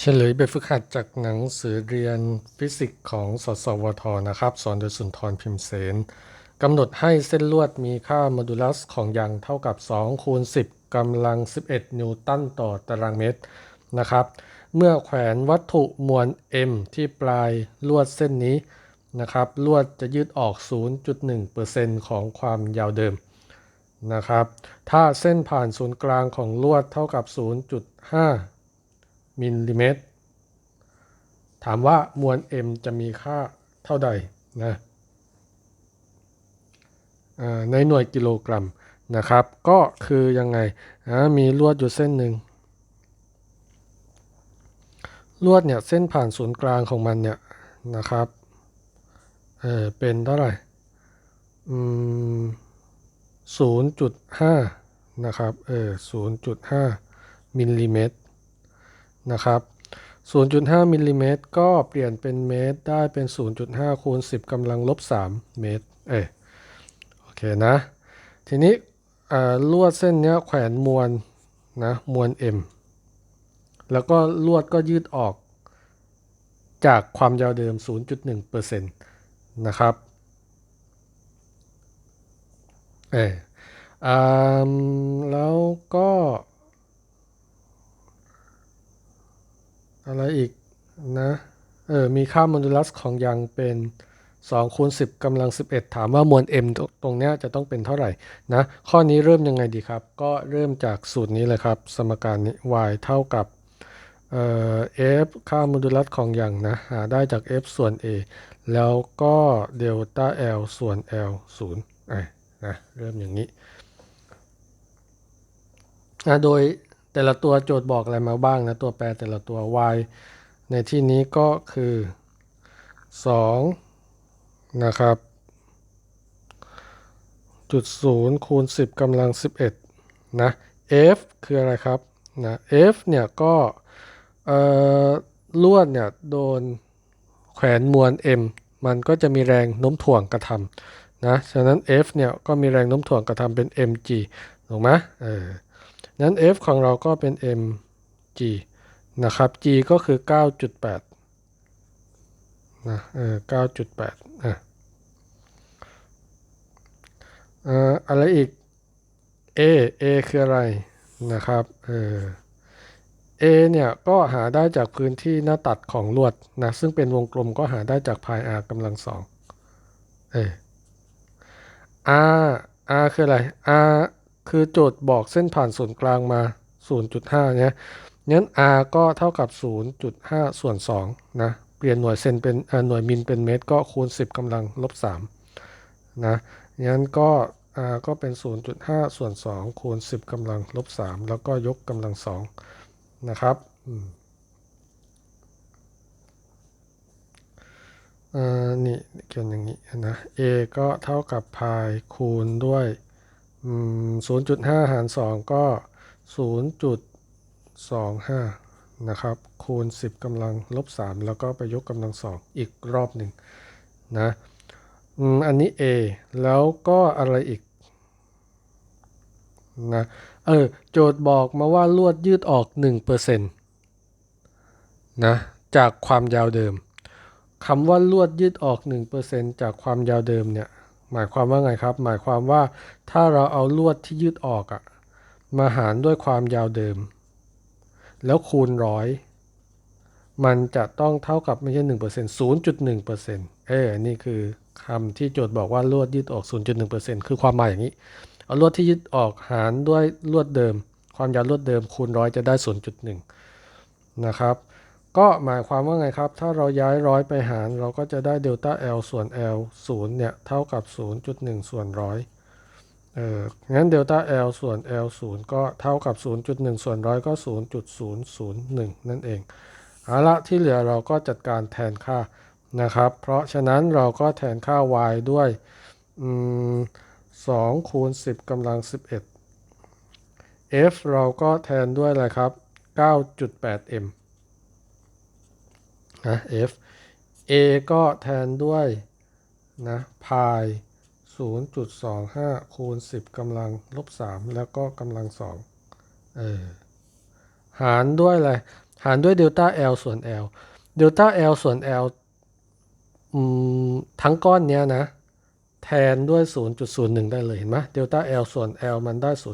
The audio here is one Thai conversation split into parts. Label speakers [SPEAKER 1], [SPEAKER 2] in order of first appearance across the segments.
[SPEAKER 1] เฉลยแบบฝึกหัดจากหนังสือเรียนฟิสิกส์ของสสวทนะครับ สอนโดยสุนทรพิมพ์เสนกำหนดให้เส้นลวดมีค่าโมดูลัสของยางเท่ากับ 2 คูณ 10กำลัง 11 นิวตันต่อตารางเมตรนะครับ เมื่อแขวนวัตถุมวล m ที่ปลายลวดเส้นนี้นะครับ ลวดจะยืดออก 0.1%ของความยาวเดิมนะครับ ถ้าเส้นผ่านศูนย์กลางของลวดเท่ากับ 0.5 มิลลิเมตร ถามว่ามวล m จะมีค่าเท่าใดนะในหน่วยกิโลกรัมนะครับ ก็คือยังไงมีลวดอยู่เส้นหนึ่งลวดเนี่ยเส้นผ่านศูนย์กลางของมันเนี่ยนะครับเออเป็นเท่าไหร่อืม0.5นะครับเออ0.5มิลลิเมตร นะครับ 0.5มิลลิเมตรก็เปลี่ยนเป็นเมตรได้เป็น 0.5คูณ10กำลังลบ3เมตร เออโอเคนะ ทีนี้ลวดเส้นนี้แขวนมวลนะมวล m แล้วก็ลวดก็ยืดออก จากความยาวเดิม 0.1%นะครับ เอออ่แล้วก็ อะไรอีกนะ เออ มีค่าโมดูลัสของยางเป็น2คูณ10กำลัง 11 ถามว่ามวล m ตรงตรงเนี้ยจะต้องเป็นเท่าไหร่นะ ข้อนี้เริ่มยังไงดีครับ ก็เริ่มจากสูตรนี้เลยครับ สมการนี้ y เท่ากับเอ่อ f ค่าโมดูลัสของยางนะ หาได้จาก f ส่วน a แล้วก็เดลต้า l ส่วน l 0อะนะ เริ่มอย่างนี้อะโดย แต่ละตัวโจทย์บอกอะไรมาบ้างนะ ตัวแปรแต่ละตัว y ในที่นี้ก็คือ 2 นะครับ จุด0คูณ 10กำลัง 11 นะ f คืออะไรครับนะ f เนี่ยก็ลวดเนี่ยโดนแขวนมวล m มันก็จะมีแรงโน้มถ่วงกระทำนะ ฉะนั้น f เนี่ยก็มีแรงโน้มถ่วงกระทำเป็น mg ถูกไหมเออ นั้น f ของเราก็เป็น mg นะครับ g ก็คือ 9.8 นะเออ9.8อะเอ่ออะไรอีก a a คืออะไรนะครับเออ a เนี่ยก็หาได้จากพื้นที่หน้าตัดของลวดนะซึ่งเป็นวงกลมก็หาได้จากพาย r กำลังสองเออ r r คืออะไร r คือโจทย์บอกเส้นผ่านศูนย์กลางมา 0.5 เนี่ยงั้น r ก็เท่ากับ 0.5 ส่วน2นะ เปลี่ยนหน่วยเซนเป็นหน่วยมิลเป็นเมตร ก็คูณ 10กำลังลบ3นะงั้นก็ r ก็เป็น 0.5 ส่วน 2 คูณ 10กำลังลบ3แล้วก็ยกกำลัง2นะครับอ่านี่เขียนอย่างนี้นะ a ก็เท่ากับพายคูณด้วย0.5 หาร2ก็0.25นะครับ คูณ10กำลังลบ3แล้วก็ไปยกกำลัง2อีกรอบหนึ่งนะอันนี้ A แล้วก็อะไรอีกนะเออโจทย์บอกมาว่าลวดยืดออก 1%นะจากความยาวเดิมคำว่าลวดยืดออก 1%จากความยาวเดิมเนี่ย หมายความว่าไงครับ หมายความว่าถ้าเราเอาลวดที่ยืดออกอะมาหารด้วยความยาวเดิม แล้วคูณร้อยมันจะต้องเท่ากับไม่ใช่หนึ่งเปอร์เซ็นต์ศูนย์จุดหนึ่งเปอร์เซ็นต์เออนี่คือคำที่โจทย์บอกว่าลวดยืดออก0.1%คือความหมายอย่างนี้ เอาลวดที่ยืดออกหารด้วยลวดเดิม ความยาวลวดเดิมคูณร้อยจะได้0.1นะครับ ก็หมายความว่าไงครับ ถ้าเราย้ายร้อยไปหาร เราก็จะได้เดลต้า L ส่วน L 0เนี่ย เท่ากับ 0.1 ส่วนร้อยเอองั้นเดลต้า L ส่วน L 0ก็เท่ากับ 0.1 ส่วนร้อยก็ 0.001 นั่นเอง เอาละที่เหลือเราก็จัดการแทนค่านะครับ เพราะฉะนั้นเราก็แทนค่า y ด้วย2คูณ 10กำลัง 11 f เราก็แทนด้วยอะไรครับ 9.8m นะ f a ก็แทนด้วยนะพาย0.25 คูณ 10กำลังลบ 3 แล้วก็กำลัง2เออหารด้วยอะไร หารด้วยเดลต้า L ส่วน L เดลต้า L ส่วน L อืมทั้งก้อนเนี้ยนะ แทนด้วย 0.01 ได้เลยเห็นไหมเดลต้า L ส่วน L มันได้ 0.01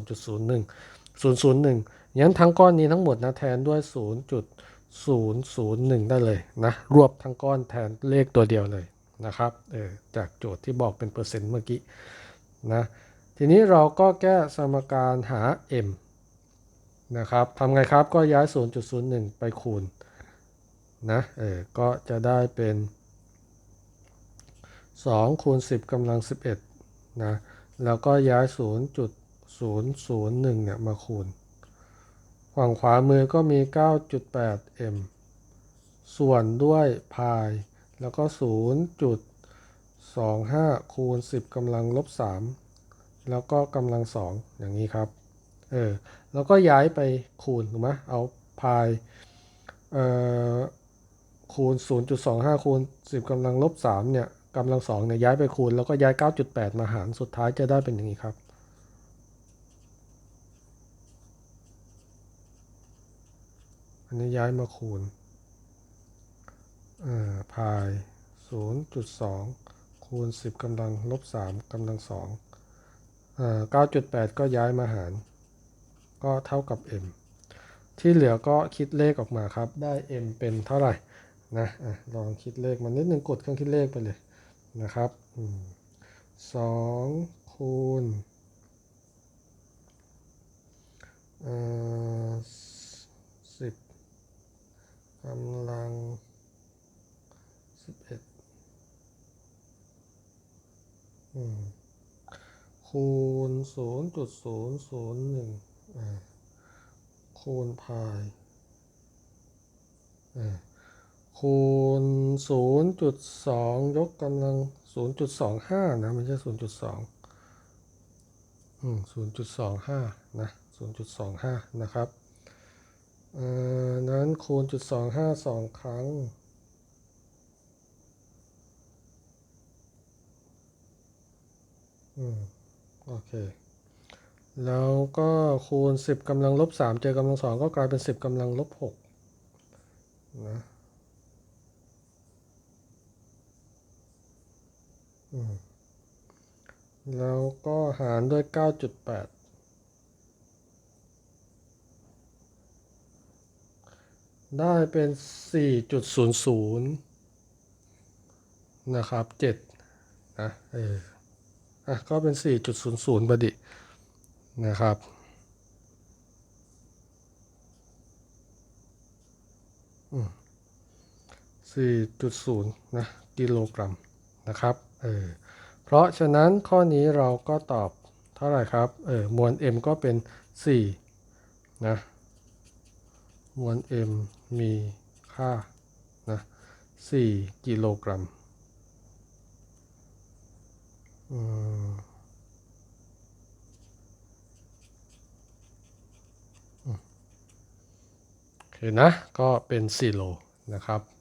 [SPEAKER 1] 001งั้นทั้งก้อนนี้ทั้งหมดนะ แทนด้วย 001 ได้เลยนะ รวบทั้งก้อนแทนเลขตัวเดียวเลยนะครับเออจากโจทย์ที่บอกเป็นเปอร์เซ็นต์เมื่อกี้นะทีนี้เราก็แก้สมการหา m นะครับทำไงครับก็ย้าย 0.01 ไปคูณนะเออก็จะได้เป็น2คูณ10กำลัง 11นะแล้วก็ย้าย 0.001 เนี่ยมาคูณ ฝั่งขวามือก็มี 9.8 m ส่วนด้วยพายแล้วก็ 0.25 คูณ 10กำลังลบ 3 แล้วก็กำลัง 2 อย่างนี้ครับ เออ แล้วก็ย้ายไปคูณ ถูกไหมเอาพายเอ่อคูณ 0.25 คูณ 10กำลังลบ 3 เนี่ยกำลัง 2 เนี่ยย้ายไปคูณ แล้วก็ย้าย 9.8 มาหาร สุดท้ายจะได้เป็นอย่างนี้ครับ นนี้ย้ายมาคูณพาย 0.2 คูณ 10กำลังลบ3กำลัง2อ่า9.8 ก็ย้ายมาหาร ก็เท่ากับ m ที่เหลือก็คิดเลขออกมาครับ ได้ m เป็นเท่าไหร่นะอะลองคิดเลขมันนิดนึงกดเครื่องคิดเลขไปเลยนะครับสองคูณสิบ กำลังสิบเอ็ดคูณศูนย์จุดศูนย์ศูนย์หนึ่งคูณพายคูณ0.2ยกกำลัง0.25นะไม่ใช่0.2อืม0.25นะ0.25นะครับเอ่อนั้านะครับ คูณจุด25 2ครั้ง อืม โอเค แล้วก็คูณ10กำลังลบ3เจอกำลัง2ก็กลายเป็น10กำลังลบ6นะแล้วก็หารด้วย 9.8 ได้เป็น 4.00 นะครับ7นะเอออะก็เป็น 4.00บดินะครับ4.0 นะ กิโลกรัมนะครับเออเพราะฉะนั้นข้อนี้เราก็ตอบเท่าไหร่ครับเออมวล m ก็เป็น 4 นะ มวล m มีค่านะ4กิโลกรัมอืมโอเคนะ ก็เป็น4โลนะครับ